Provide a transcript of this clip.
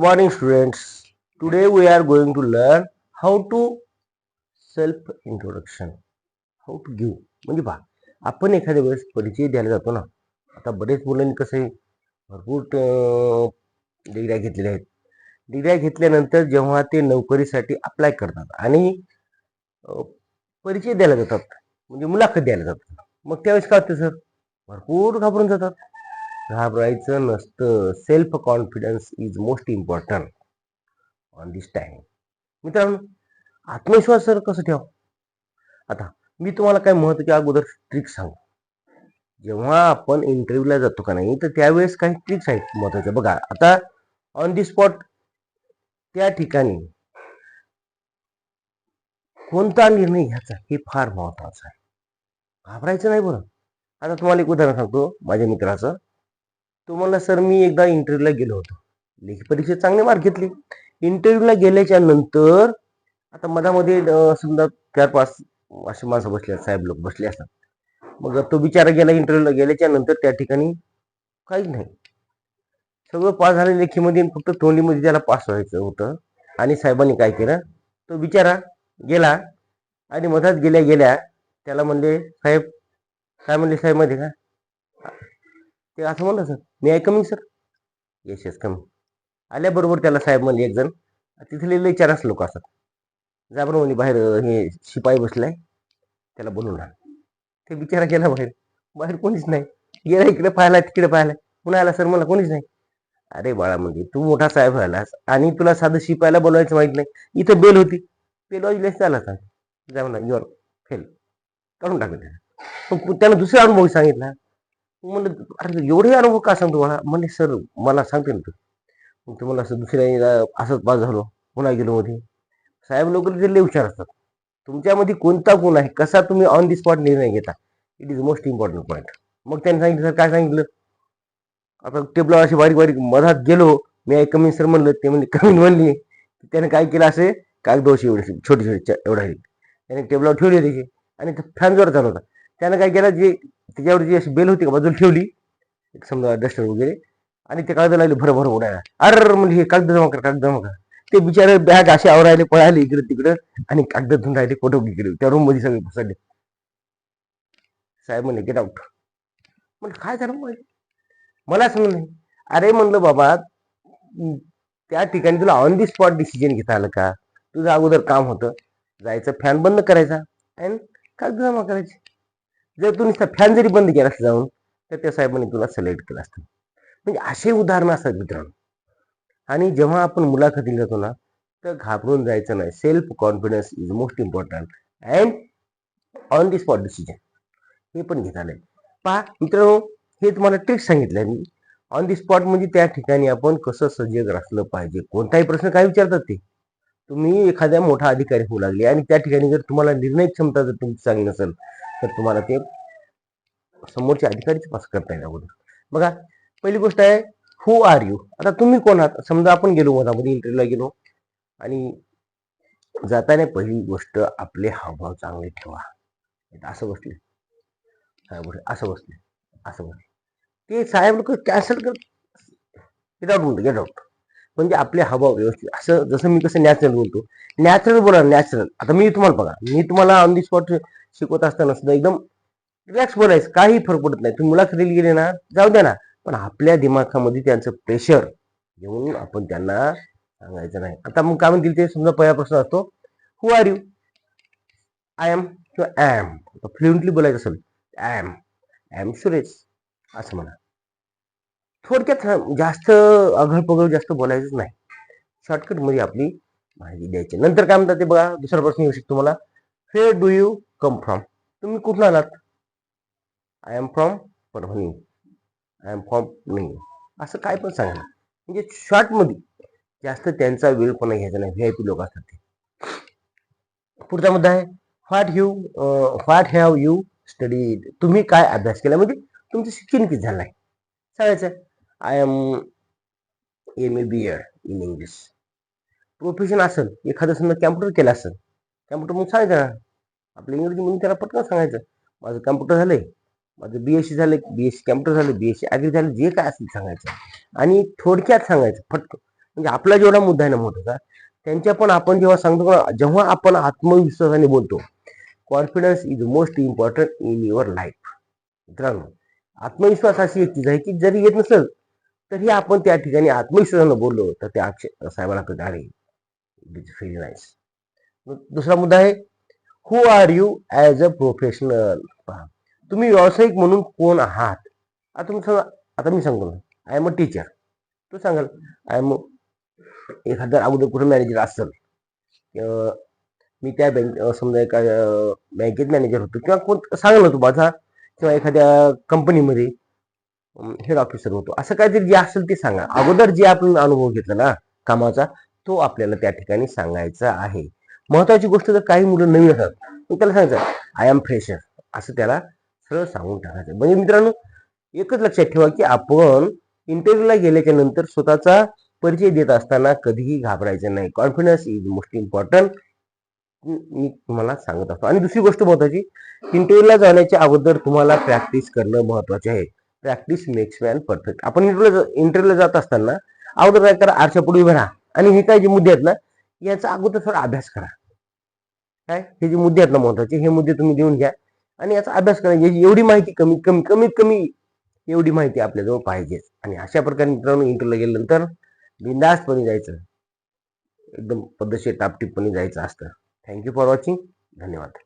morning, students. Today we are going to learn how to self introduction. How to give. म्हणजे पहा आपण एखाद्या वेळेस परिचय द्यायला जातो ना आता बरेच मुलांनी कसं आहे भरपूर डिग्र्या घेतलेल्या आहेत डिग्र्या घेतल्यानंतर जेव्हा ते नोकरीसाठी अप्लाय करतात आणि परिचय द्यायला जातात म्हणजे मुलाखत द्यायला जातात मग त्यावेळेस काय होतं सर भरपूर घाबरून जातात घाबरायचं नसतं. Self confidence is most important on this time मित्रांनो आत्मविश्वास सर कसं ठेवा आता मी तुम्हाला काय महत्त्वाच्या अगोदर ट्रिक सांगू. जेव्हा आपण इंटरव्ह्यूला जातो का नाही तर त्यावेळेस काही ट्रिक्स आहेत महत्त्वाच्या बघा आता ऑन दी स्पॉट त्या ठिकाणी कोणता निर्णय घ्यायचा हे फार महत्वाचं आहे. घाबरायचं नाही बरं. आता तुम्हाला एक उदाहरण सांगतो. माझ्या मित्राचं. तो म्हणला सर मी एकदा इंटरव्ह्यूला गेलो होतो. लेखी परीक्षेत चांगले मार्क घेतले. इंटरव्ह्यूला गेल्याच्यानंतर आता मधामध्ये समजा चार पाच असे माणसं बसले आहेत, साहेब लोक बसले असतात. मग तो बिचारा गेला इंटरव्ह्यूला गेल्याच्यानंतर त्या ठिकाणी काहीच नाही. सगळं पास झालं लेखीमध्ये फक्त तोंडीमध्ये त्याला पास व्हायचं होतं. आणि साहेबांनी काय केलं? तो बिचारा गेला आणि मधात गेल्या गेल्या त्याला म्हणले साहेब काय म्हणले साहेबमध्ये का? ते असं म्हणलं sir me I coming sir yes yes coming आल्याबरोबर त्याला साहेब म्हणले एक जण. तिथले लई चारच लोक असतात. जाबर म्हणे बाहेर हे शिपाई बसलाय. त्याला बोलून आण. ते बिचारा गेला बाहेर. बाहेर कोणीच नाही. गेला इकडे पाहिला तिकडे पाहिला पुन्हा आला सर मला कोणीच नाही. अरे बाळा म्हणजे तू मोठा साहेब व्हायलास आणि तुला साधं शिपायला बोलवायचं माहीत नाही. इथं बेल होती. बेल वाजल्यास झाला सांग जा म्हणा युअर फेल काढून टाकलं त्याला. त्यानं दुसरा अनुभव सांगितला. म्हणलं अरे एवढे अनुभव का सांगतो मला? म्हणले सर मला सांगते ना तू. मग तुम्हाला असं दुसऱ्या असंच पास झालो पुन्हा गेलो मध्ये. साहेब लोक दिले हुशार असतात. तुमच्यामध्ये कोणता गुण आहे? कसा तुम्ही ऑन दी स्पॉट निर्णय घेता? It is most important point मग त्यांनी सांगितलं सर काय सांगितलं? आता टेबलावर अशी बारीक बारीक मधात गेलो मी ऐक कमी सर म्हणलं ते म्हणजे कमी म्हणली. त्याने काय केलं असे? कागदोशी एवढे छोटे छोटे एवढा त्याने टेबलावर ठेवली त्याचे आणि फॅन जोर चालू होता त्यानं काय केलं जे त्याच्यावर जी अशी बेल होती का बाजूला ठेवली एक समजा डस्टर वगैरे आणि ते कागद लागले भरभर उडायला. अर म्हणजे हे कागद जमा कर कागद जमा कर. ते बिचारे बॅग असे आवरायले पळाले इकडे तिकडे आणि कागद धुवून राहिले फोटो इकडे त्या रूममध्ये सगळे पसरले साहेब म्हणले गेट आउट म्हणजे काय झालं मला समज नाही. अरे म्हणलं बाबा त्या ठिकाणी तुला ऑन दी स्पॉट डिसिजन घेता आलं का? तुझं अगोदर काम होतं. जायचं फॅन बंद करायचा. आणि कागद जमा करायचे. जर तू नुसता फॅन जरी बंद केला असता जाऊन तर त्या साहेबांनी तुला सिलेक्ट केलं असतं. म्हणजे असे उदाहरणं असतात मित्रांनो. आणि जेव्हा आपण मुलाखतीला जातो ना तर घाबरून जायचं नाही. Self confidence is most important and on the spot decision हे पण घेता आलंय. पहा मित्रांनो हे तुम्हाला ट्रिक सांगितलं मी. ऑन दी स्पॉट म्हणजे त्या ठिकाणी आपण कसं सजग असलं पाहिजे? कोणताही प्रश्न काय विचारतात ते? तुम्ही एखाद्या मोठा अधिकारी होऊ लागले आणि त्या ठिकाणी जर तुम्हाला निर्णय क्षमता जर तुमची चांगली नसेल तर तुम्हाला ते समोरच्या अधिकारीच पास करता येईल अगोदर. बघा पहिली गोष्ट आहे हु आर यू आता तुम्ही कोण आहात? समजा आपण गेलो मधामध्ये इंटरव्ह्यूला गेलो आणि जाताना पहिली गोष्ट आपले हावभाव चांगले ठेवा. असं बसले. साहेब असं बसले. असं बसले. ते साहेब लोक कॅन्सल कर. गेट गेट आउट म्हणजे आपले हवा व्यवस्थित. असं जसं मी कसं नॅचरल बोलतो. नॅचरल बोला नॅचरल आता मी तुम्हाला बघा मी तुम्हाला ऑन दी स्पॉट शिकवत असताना सुद्धा एकदम रिलॅक्स बोलायचं. काही फरक पडत नाही. तुम्ही मुलाखतीला गेले ना जाऊ द्या ना. पण आपल्या दिमाखामध्ये त्यांचं प्रेशर घेऊन आपण त्यांना सांगायचं नाही. आता मग काय म्हणतील ते? समजा पहिला प्रश्न असतो who are you I am किंवा ॲम फ्लुएंटली बोलायचं असेल ॲम ॲम सुरेश असं म्हणा. थोडक्यात जास्त अघळ जास्त बोलायचंच नाही. शॉर्टकटमध्ये आपली माहिती द्यायची. नंतर काय म्हणतात ते बघा दुसरा प्रश्न येऊ शकतो मला. Where do you come from तुम्ही कुठून आलात? I am from Parbhani. I am from नाही असं काय पण सांगा. म्हणजे शॉर्टमध्ये जास्त त्यांचा वेळ पण घ्यायचा नाही. व्ही आय पी लोक असतात ते. पुढचा मुद्दा आहे. What you what have you study तुम्ही काय अभ्यास केला? म्हणजे तुमचं शिक्षण किती झालं आहे? सांगायचं I am M A B Ed in English profession असेल एखादं समजा कॅम्प्युटर केलं असेल कॅम्प्युटर मग सांगायचं ना. आपलं इंग्रजी म्हणून त्याला पटकन सांगायचं. माझं कॅम्प्युटर झालंय माझं बी एस सी झालं बी एस सी कॅम्प्युटर झालं बी एस सी ॲग्री झालं जे काय असेल सांगायचं. आणि थोडक्यात सांगायचं फटक म्हणजे आपला जेवढा मुद्दा आहे ना मोठा त्यांच्या पण आपण जेव्हा सांगतो जेव्हा आपण आत्मविश्वासाने बोलतो confidence is most important in your life मित्रांनो आत्मविश्वास अशी एक चीज आहे की जरी येत नसेल तरी आपण त्या ठिकाणी आत्मविश्वासानं बोललो तर त्या अक्षय साहेबाला कळतं अरे इट व्हेरी नाईस दुसरा मुद्दा आहे who are you as a professional पहा तुम्ही व्यावसायिक म्हणून कोण आहात? आता तुम्ही सांगा आता मी सांगतो आय एम अ टीचर तू सांगाल आय एम एखादा अगोदर कुठं मॅनेजर असेल मी त्या बँक समजा एका बँकेत मॅनेजर होतो किंवा कोण सांगाल तू माझा किंवा एखाद्या कंपनीमध्ये हेड ऑफिसर होतो. असं काहीतरी जे असेल ते सांगा. अगोदर जे आपण अनुभव घेतला ना कामाचा तो आपल्याला त्या ठिकाणी सांगायचा आहे. महत्वाची गोष्ट जर काही मुलं नवीन असतात. तर त्याला सांगायचं आय एम फ्रेशर असं त्याला सरळ सांगून टाकायचं. म्हणजे मित्रांनो एकच लक्षात ठेवा की आपण इंटरव्ह्यूला गेल्याच्यानंतर स्वतःचा परिचय देत असताना कधीही घाबरायचं नाही. कॉन्फिडन्स इज मोस्ट इम्पॉर्टंट मी तुम्हाला सांगत असतो. आणि दुसरी गोष्ट महत्वाची इंटरव्ह्यूला जाण्याच्या अगोदर तुम्हाला प्रॅक्टिस करणं महत्त्वाचे आहे. प्रॅक्टिस मेक्स मॅन परफेक्ट आपण इंटरव्ह्यूला इंटरव्ह्यूला जात असताना अगोदर काय करा आरशापुढे पुढे उभे राहा. आणि हे काय जे मुद्दे आहेत ना याचा अगोदर थोडा अभ्यास करा. काय? हे जे मुद्दे आहेत ना महत्त्वाचे हे मुद्दे तुम्ही देऊन घ्या. आणि याचा अभ्यास करा. याची एवढी माहिती कमी कमी कमीत कमी एवढी माहिती आपल्याजवळ पाहिजेच आणि अशा प्रकारे मित्रांनो इंटरव्ह्यूला गेल्यानंतर बिंदास्तपणे जायचं. एकदम पद्धतशीर टापटीपणे जायचं असतं. थँक्यू फॉर वॉचिंग धन्यवाद.